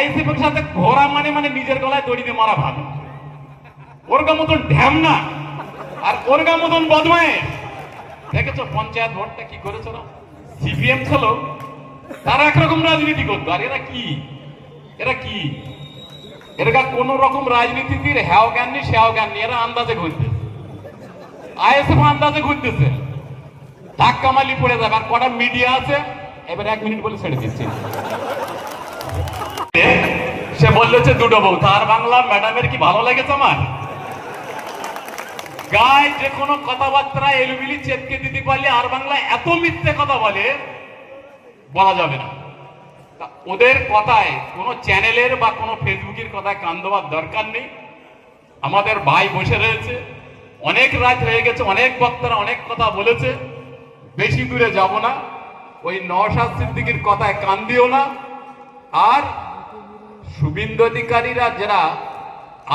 আইএসএফের সাথে ঘোরা মানে মানে নিজের গলায় দড়ি দিয়ে মারা ভালো ওরগা মতন ঢ্যাম না। আর ওরগা মতন বদমায় দেখেছ পঞ্চায়েত ভোটটা কি করেছিল সিপিএম ছিল। তারা একরকম রাজনীতি করতো। আর এরা কি? এরা কি? এরা কোন রকম রাজনীতির হ্যাও জ্ঞান নেই, সেও জ্ঞান নেই। এরা আন্দাজে ঘুরতেছে। আইএসএফ আন্দাজে ঘুরতেছে। ধাক্কা মালি পড়ে যাবে। আর কটা মিডিয়া আছে? এবার এক মিনিট বলে ছেড়ে দিচ্ছি। সে বলল যে, দুটো বউ, তার বাংলা ম্যাডামের কি ভালো লেগেছে আমার? গায়ে যে কোনো কথাবার্তা এলুবিলি চেপকে দিতে পারলে আর বাংলা এত মিথ্যে কথা বলে, বলা যাবে না। ওদের কথায় কোনো চ্যানেলের বা কোনো ফেসবুকের কথায় কান দেওয়ার দরকার নেই। আমাদের ভাই বসে রয়েছে। অনেক রাত হয়ে গেছে, অনেক বক্তারা অনেক কথা বলেছে। বেশি দূরে যাব না। ওই নওশাদ সিদ্দিকির কথায় কান দিও না। আর শুভিন্দু অধিকারীরা যারা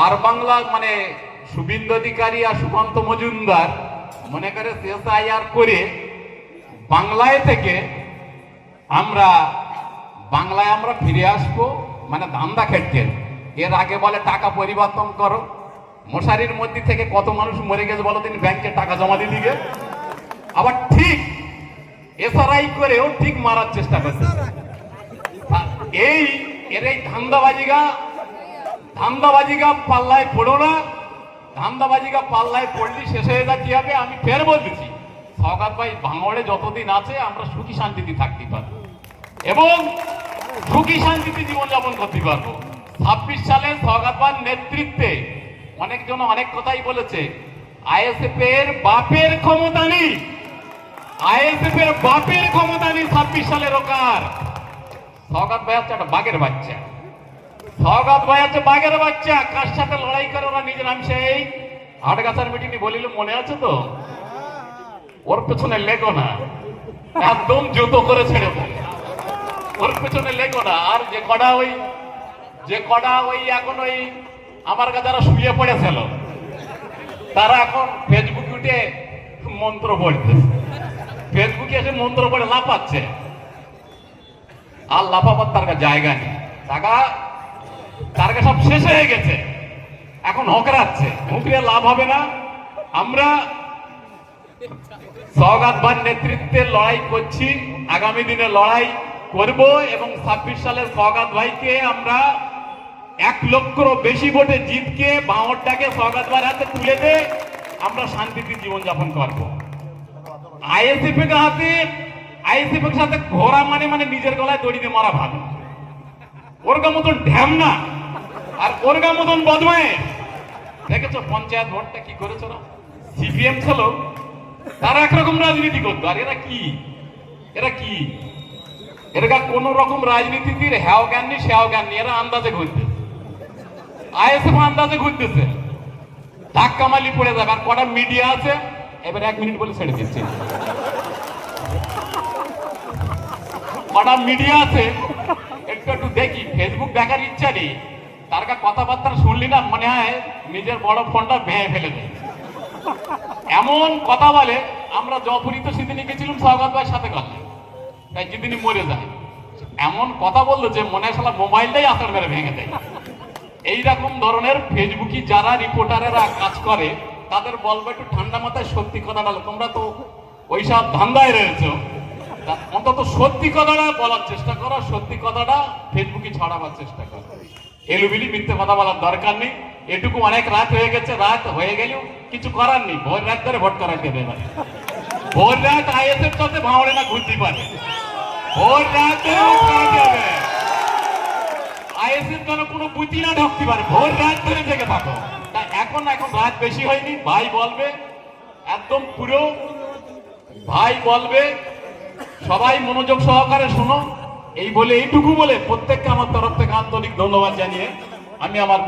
আর বাংলা মানে শুভিন্দু অধিকারী আর সুকান্ত মজুমদার, মনে করে সিএসআইআর করে বাংলায় থেকে আমরা, বাংলায় আমরা ফিরে আসব মানে ধান্দা খেটকে এর আগে বলে টাকা পরিবর্তন করো। মশারির মধ্যে থেকে কত মানুষ মরে গেছে বলো তিনি ব্যাংকে টাকা জমা দিয়ে দিকে আবার ঠিক এসআরআই করেও ঠিক মারার চেষ্টা করছে। এই এর এই ধান্দাবাজিগা ধান্দাবাজিগা পাল্লায় পড়ো না। ধান্দাবাজিগা পাল্লায় পড়লি, শেষ হয়ে যা, কি হবে? আমি ফের বলতেছি সৌগাত ভাই, ভাঙড়ে যতদিন আছে, আমরা সুখী শান্তিতে থাকতে পারব। এবং সুখী শান্তিতে জীবনযাপন করতে পারব। ছাব্বিশ সালে ভাইয়ের নেতৃত্বে অনেকজন অনেক কথাই বলেছে আইএসএফ এর বাপের ক্ষমতা নেই। আইএসএফ এর বাপের ক্ষমতা নেই ছাব্বিশ সালের ওকার। সৌগাত ভাই হচ্ছে একটা বাঘের বাচ্চা। সৌগাত ভাই হচ্ছে বাঘের বাচ্চা, কার সাথে লড়াই করে ওরা নিজের আমি সেই আটগাছার মিটিং বলিল, মনে আছে তো? ওর পেছনে লেগো না, একদম জুতো করে ছেড়ে ওর পেছনে লেগো না, আর যে কটা ওই, যে কটা ওই এখন ওই আমার কাছে যারা শুয়ে পড়েছিল, তারা এখন ফেসবুক উঠে মন্ত্র পড়তেছে। ফেসবুকে এসে মন্ত্র পড়ে লাফাচ্ছে। আর লাফাবার তার কাছে জায়গা নেই। টাকা? তার কাছে সব শেষ হয়ে গেছে। এখন হকরাচ্ছে। হুকরে লাভ হবে না। আমরা সৌগাত ভাই নেতৃত্বে লড়াই করছি। আগামী দিনে লড়াই করব এবং ছাব্বিশ সালের সৌগাত ভাইকে আমরা এক লক্ষর বেশি ভোটে জিতকে বাঁওয়ারটাকে সৌগাত ভাইয়ের হাতে তুলে দে, আমরা শান্তিতে জীবনযাপন করব। আইএসএফ এর হাতে আইএসএফ এর সাথে ঘোরা মানে মানে নিজের গলায় দড়ি দিয়ে মারা ভালো ওরগা মতন ঢ্যাম না, আর ওরগা মতন বদমায় দেখেছ, পঞ্চায়েত ভোটটা কি করেছিল সিপিএম ছিল, তারা একরকম রাজনীতি করতো। আর এরা কি? এরা কি? এরা কোন রকম রাজনীতির হ্যাও জ্ঞান নেই, সেও জ্ঞান নেই। এরা আন্দাজে ঘুরতেছে আইএসএফ আন্দাজে ঘুরতেছে। ধাক্কা মালি পড়ে যাবে। আর কটা মিডিয়া আছে? এবার এক মিনিট বলে ছেড়ে দিচ্ছি। কটা মিডিয়া আছে, একটু একটু দেখি ফেসবুক দেখার ইচ্ছা নেই। তার কা কথাবার্তা শুনলি না, মনে হয় নিজের বড় ফোনটা ভেঙে ফেলে দেয় এমন কথা বলে, আমরা জপুরি তো সেদিনে গেছিলাম সৌগত ভাইয়ের সাথে কথা। তাই যেদিনই মরে যায়। এমন কথা বলল যে মনে হয় মোবাইলটাই আসার মেরে ভেঙে দেয়। এইরকম ধরনের ফেসবুকি যারা রিপোর্টারেরা কাজ করে, তাদের বলব একটু ঠান্ডা মাথায় সত্যি কথাটা তোমরা তো ওইসব ধান্দায় রয়েছো। অন্তত সত্যি কথাটা বলার চেষ্টা করো, সত্যি কথাটা ফেসবুকে ছড়াবার চেষ্টা করো। এলুবিলি মিথ্যে কথা বলার দরকার নেই। এটুকু অনেক রাত হয়ে গেছে, রাত হয়ে গেলেও কিছু করার নেই। ভোর রাত ধরে ভোট করা দেবে এবার। ভোর রাত আইএসএর সাথে ভাঁড়ে না ঘুরতে পারে। ভোর রাত ভোট আইএসএর জন্য কোনো বুদ্ধি না ঢুকতে পারে। ভোর রাত ধরে জেগে থাকো। তা এখন এখন রাত বেশি হয়নি। ভাই বলবে, একদম পুরো। ভাই বলবে সবাই মনোযোগ সহকারে শোনো। এই বলে এইটুকু বলে প্রত্যেককে আমার তরফ থেকে আন্তরিক ধন্যবাদ জানিয়ে আমি আমার